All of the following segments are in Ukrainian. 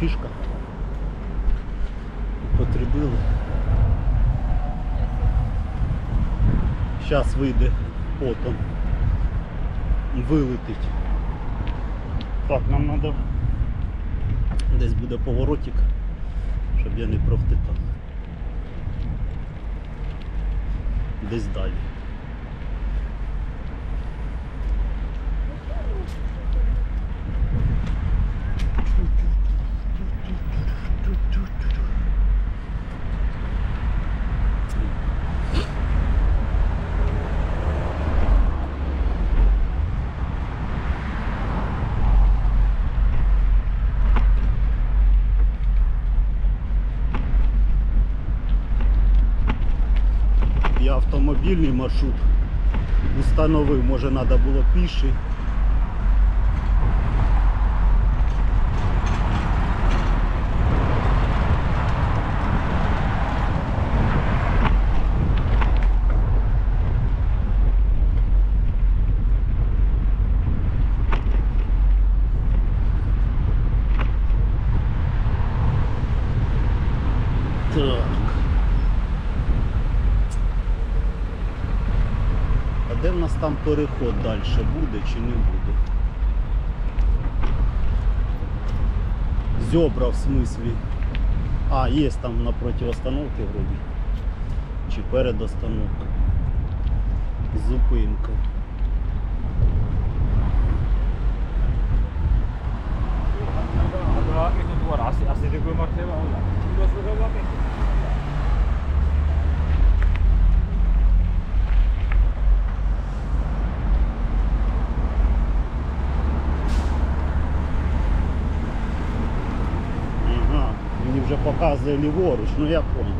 Фішка. Потребили. Зараз вийде потом. Вилетить. Так, нам треба десь буде поворотик, щоб я не провтикав. Десь далі. Я автомобільний маршрут установив, може треба було піший. Так. А де в нас там переход далі буде чи не буде? Зьобра в смислі. А, є там напроти остановки вроді. Чи перед остановкою. Зупинка. Allora, показує ліворуч, ну я понял.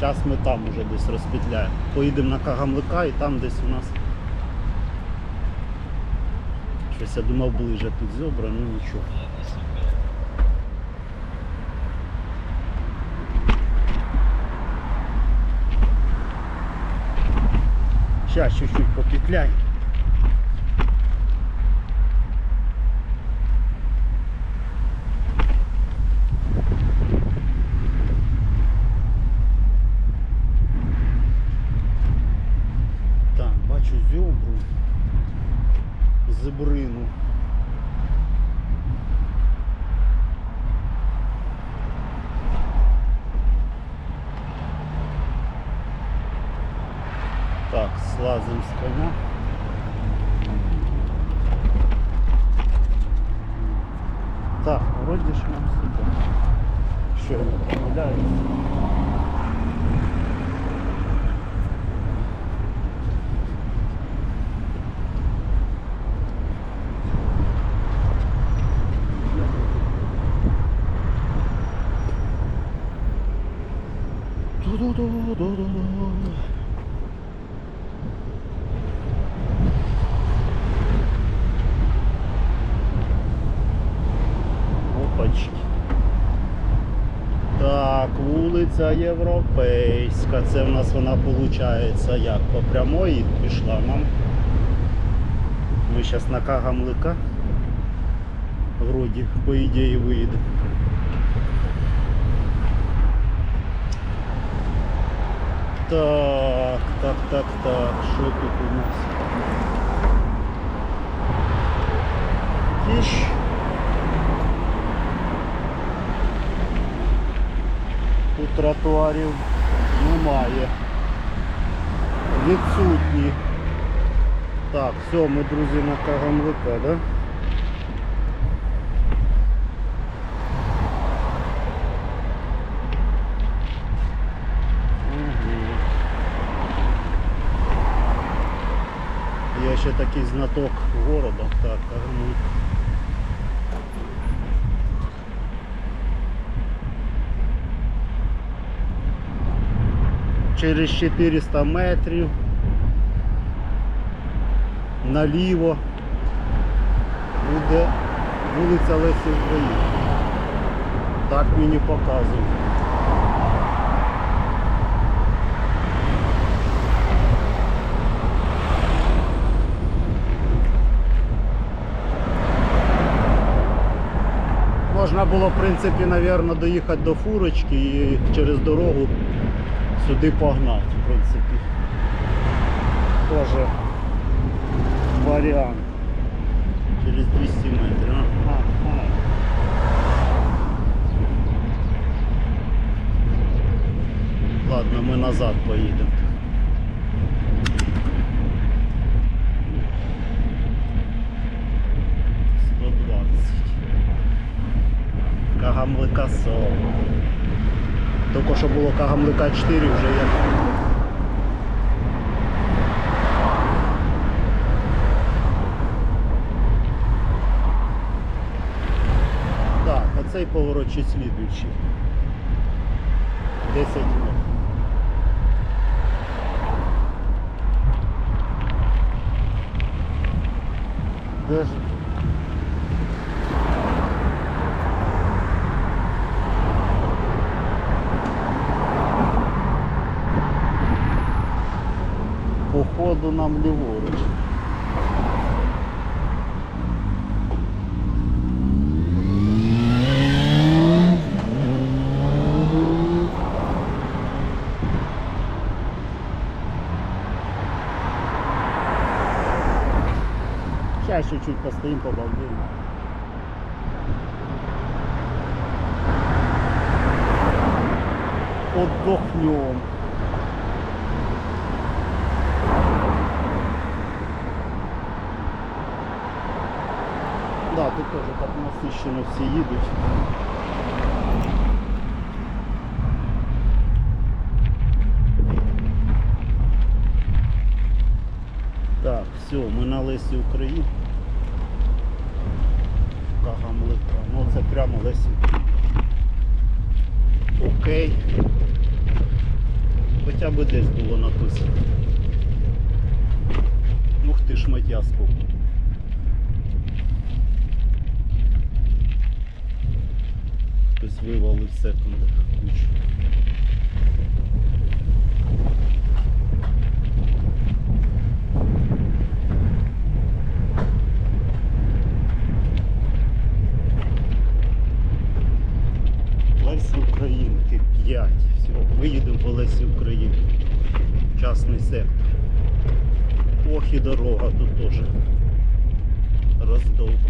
Зараз ми там уже десь розпетляємо. Поїдемо на Кагамлика і там десь у нас. Щось я думав ближе тут зебра, ну нічого. Сейчас чуть-чуть попетляй. Так, бачу зьобру, зебрину. Так, слазим з коня. Так, вроді ж нам сюди. Що я не помиляюсь. Ту-ду-ду-ду-ду-ду. Опачки. Так, вулиця Європейська. Це в нас вона виходить як по прямої пішла нам. Ми зараз на Кагамлика. Вроді, по ідеї вийде. Так, так, так, так. Що тут у нас? Кіш. Тут тротуарів немає. Відсутні. Так, все, ми, друзі, на Кагамлика, да? Мгм. Я ще такий знаток города. Так, Кагамлик. Через 400 метрів наліво буде вулиця Лесі Українки. Так мені показують. Можна було, в принципі, навірно, доїхати до фурочки і через дорогу сюди погнати, в принципі. Тоже варіант. Через 200 метрів. Ага. Ладно, ми назад поїдемо. Кагамлика 40. Тільки що було Кагамлика 4, вже є. Так, а цей чи слідуючий. 10 метрів. Де ж? Нам ліворуч. Сейчас чуть-чуть постоим, побалдеем. Отдохнем. Да, тут насыщенно все їдуть. Так, все, ми на Лесі Україн. Кагамлика. Ну це прямо Лесі. Окей. Хоча б десь було написано. Ух ти ж матяску. Хтось вивалив секунди. Кучу. Лесі Українки 5. Все, ми їдемо по Лесі Українки. Частний сектор. Ох і дорога тут теж роздовбана.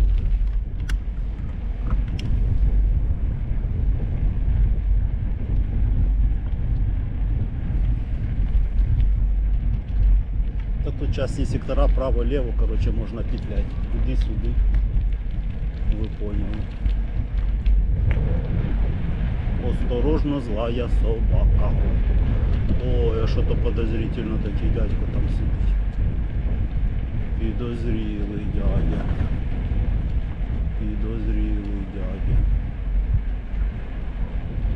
Тут частні сектора, право-лево, короче, можна петлять. Туди-сюди. Ви поняли. Осторожно, злая собака. Ой, а що-то подозрительно такий дядько там сидить. Підозрілий дядя. Підозрілий дядя.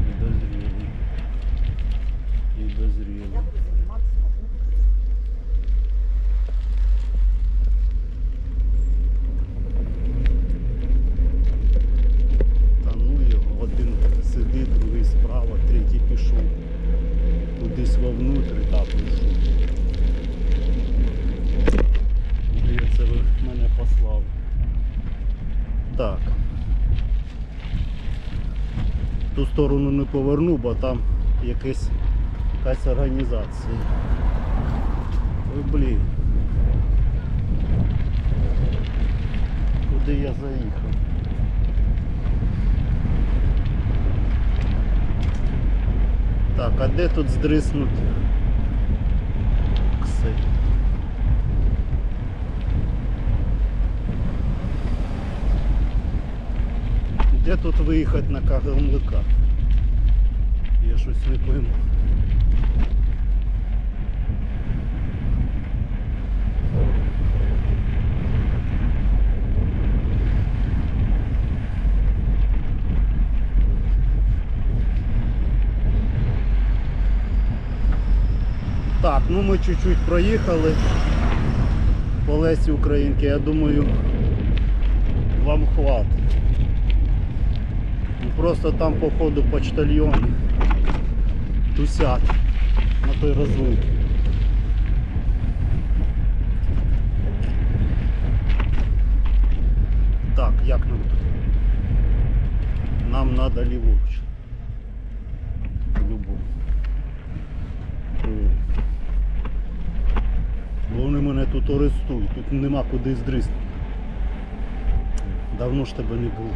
Підозрілий. Підозрілий. Я буду заниматься покупкой. Та ну його, один сидить, другий справа, третій пішов. Кудись вовнутрі так пішов. Де це ви мене послали? Так. В ту сторону не поверну, бо там якась, якась організація. Ой, блін. Куди я заїхав? Так, а де тут здриснути? Кси. Де тут виїхати на Кагамлика? Я щось не пойму. Так, ну ми чуть-чуть проїхали по Лесі Українки, я думаю, вам хватить. Просто там походу почтальйони тусять на той розлив. Так, як нам тут? Нам треба ліворуч. Бо вони мене тут арестують, тут нема куди здристи. Давно ж тебе не було.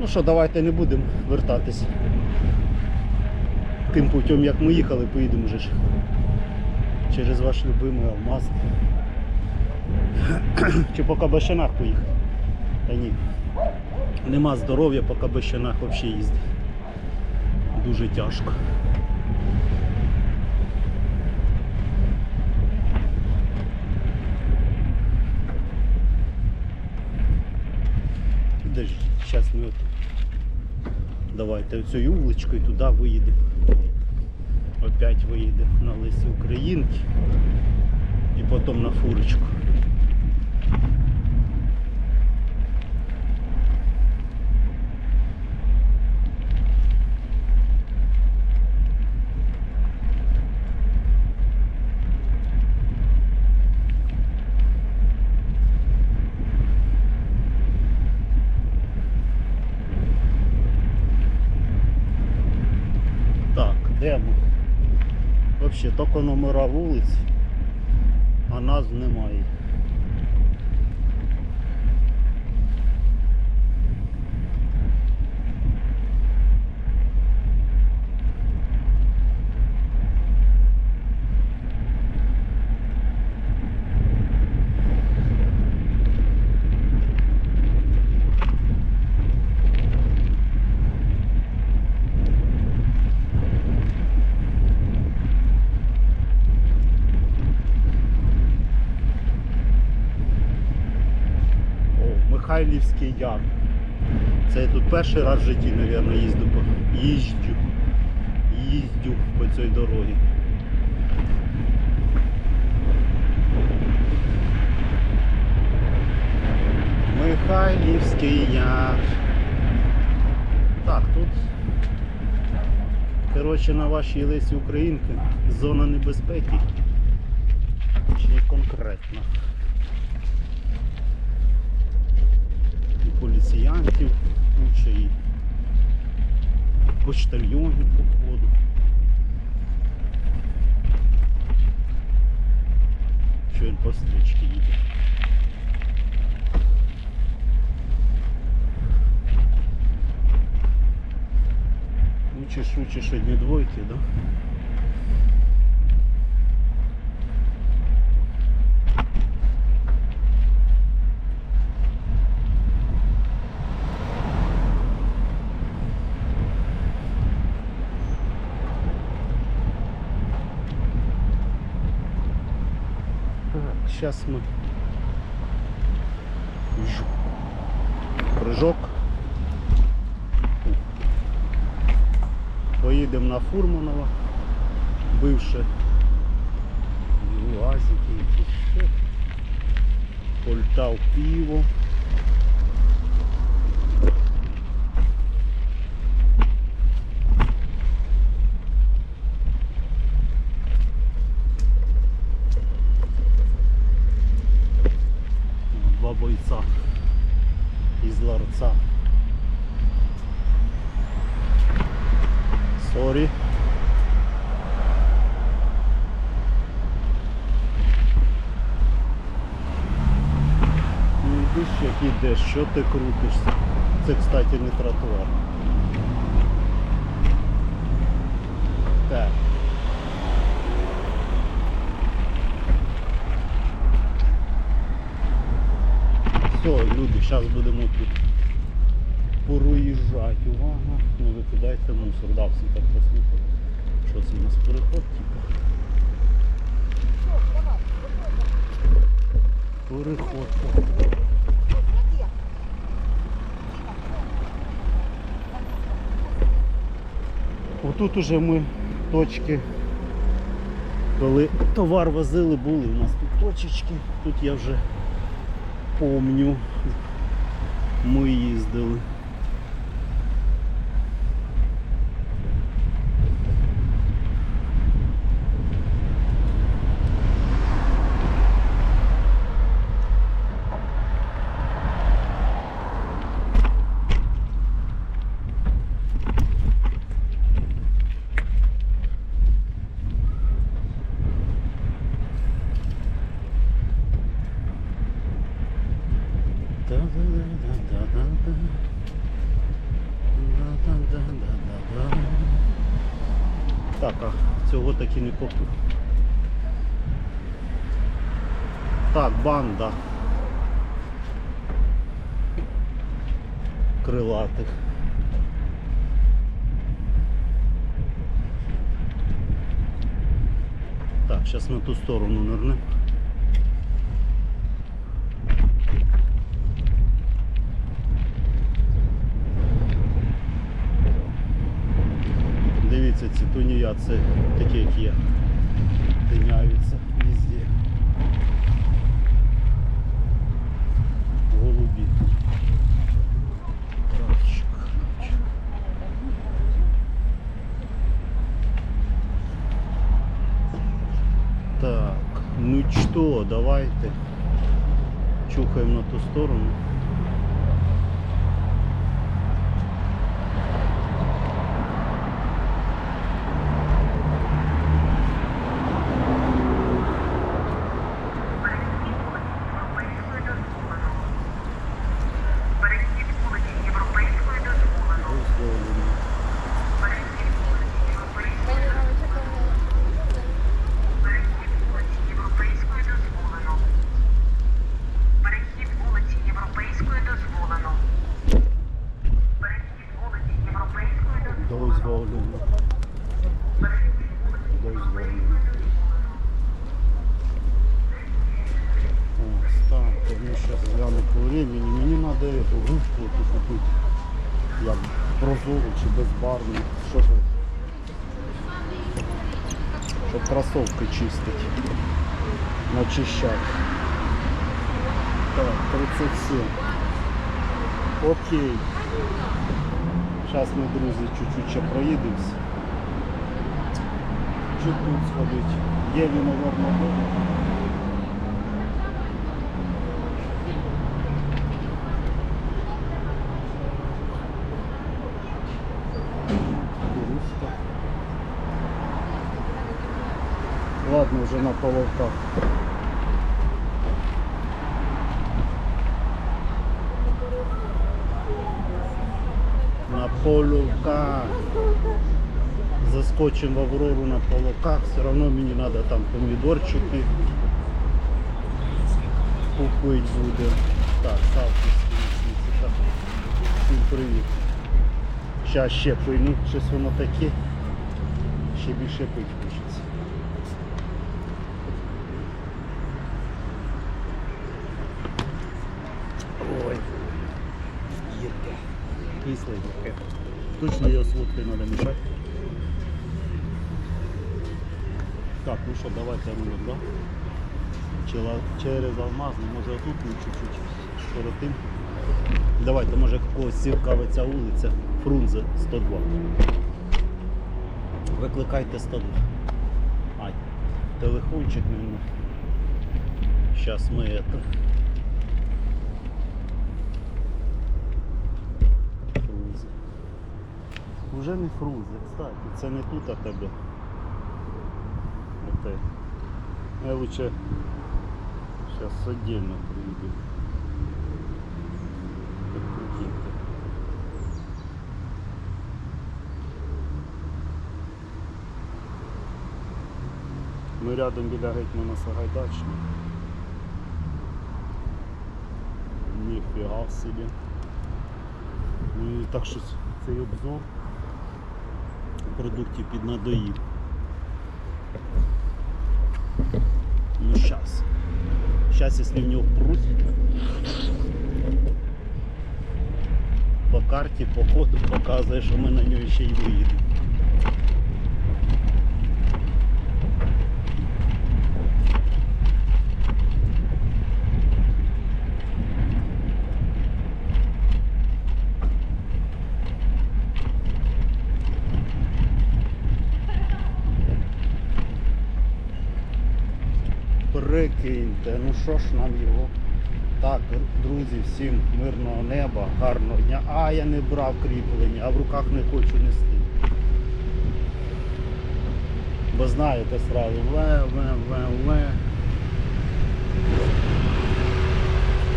Ну що, давайте не будемо вертатись. Тим путем, як ми їхали, поїдемо вже ж. Через ваш любимий алмаз. Чи по Кабашинах поїхати? Та ні. Нема здоров'я по Кабашинах взагалі їздити. Дуже тяжко. Подожди, зараз ми от... Давайте цією вуличкою туди виїдемо. Опять виїдемо на Лисі Українки і потім на фурочку. Так, де ми? Взагалі тільки номера вулиць, а назв немає. О, Михайлівський яр. Це я тут перший раз в житті, мабуть, їздю по їжджу. Їздю по цій дорозі. Михайлівський яр. Так, тут коротше на вашій Лесі Українки зона небезпеки. Чи конкретно. Поліціянтів куча, і почтальйонів походу. Що він по стрічці їде. Учиш, учиш одні двойки, да? Так, сейчас мы прыжок. Поїдемо на Фурманова, бивше УАЗики якісь. Польтав пиво. Йдиш як ідеш, що ти крутишся? Це, кстати, не тротуар. Так. Все, люди, зараз будемо тут проїжджати. Увага, не викидайте мусор. Да, всі так послухали. Що це у нас переход, типу? Переход. Отут уже ми точки, коли товар возили, були у нас тут точечки. Тут я вже помню. Ми їздили. Так, а цього таки не купив. Так, банда крилатих. Так, зараз на ту сторону нырнем. ці тунія це такі, як є. Тиняються везде. Голубі. Красочок. Так, ну что, давайте. Чухаємо на ту сторону. Щоб чистить. Начищать. Так, 37. Окей. Зараз ми, друзі, чуть-чуть ще проїдемось. Чуть тут сходить? Є він, мабуть, вже на половках. На половках. Заскочим в Аврору на половках. Все равно мені треба там помідорчики купити буде. Так, ставки. Всім привіт. Зараз ще пильну, щось воно таке. Ще більше пить Кисле. Точно його з водкою треба мішати. Так, ну що, давайте ми да? Через алмазний, може тут ми чуть-чуть коротим. Давайте, може когось цікавиться вулиця Фрунзе 102. Викликайте 102. Ай, телефончик мені. Зараз ми это. Уже не Фрунзе, кстати, це не тут а тебе. Это. Я лучше сейчас отдельно. Прикиньте. Ми рядом біля гетьмана Сагайдачного. Ніфіга собі. Ну і так що цей обзор продуктів під надоїв. Ну щас. Щас, якщо в нього пруть. По карті, по ходу показує, що ми на нього ще й виїдемо. Прикиньте, ну що ж нам його. Так, друзі, всім мирного неба, гарного дня. А, я не брав кріплення, а в руках не хочу нести. Бо знаєте сразу ве, ве, ве, ве.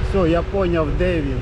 Все, я поняв, де він.